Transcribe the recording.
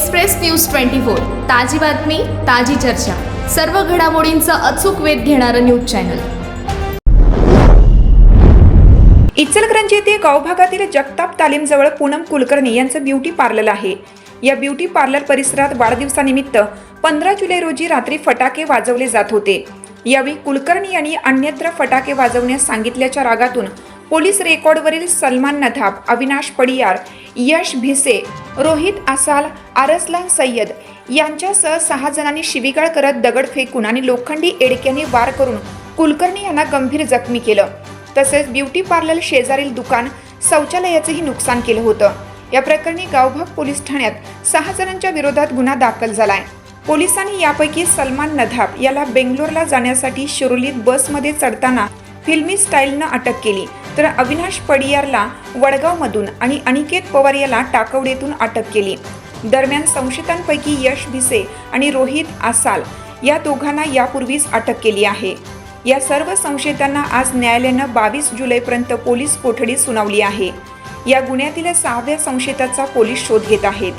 Express news twenty four ताजी बातमी ताजी चर्चा. सर्व घडामोडींचा अचूक वेध घेणारं न्यूज चॅनल. इचलकरंजी येथे गावभागातील जगताप तालीमजवळ पूनम कुलकर्णी यांचं ब्युटी पार्लर आहे. या ब्युटी पार्लर परिसरात वाढदिवसानिमित्त पंधरा जुलै रोजी रात्री फटाके वाजवले जात होते. यावेळी कुलकर्णी यांनी अन्यत्र फटाके वाजवण्यास सांगितल्याच्या रागातून पोलीस रेकॉर्डवरील सलमान नधाब अविनाश पडियार यश भिसे रोहित आसाल आरसलान सय्यद यांच्यासह सहा जणांनी शिवीगाळ करत दगड फेकून आणि लोखंडी एडक्याने वार करून कुलकर्णी यांना गंभीर जखमी केलं. तसेच ब्युटी पार्लर शेजारील दुकान शौचालयाचंही नुकसान केलं होतं. या प्रकरणी गावभाग पोलीस ठाण्यात सहा जणांच्या विरोधात गुन्हा दाखल झालाय. पोलिसांनी यापैकी सलमान नधाब याला बेंगलोरला जाण्यासाठी शिरोलीत बसमध्ये चढताना फिल्मी स्टाईलनं अटक केली. तर अविनाश पडियारला वडगावमधून आणि अनिकेत पवार याला टाकवडेतून अटक केली. दरम्यान संशयितांपैकी यश भिसे आणि रोहित आसाल या दोघांना यापूर्वीच अटक केली आहे. या सर्व संशयितांना आज न्यायालयानं बावीस जुलैपर्यंत पोलीस कोठडी सुनावली आहे. या गुन्ह्यातील सहाव्या संशयिताचा पोलीस शोध घेत आहेत.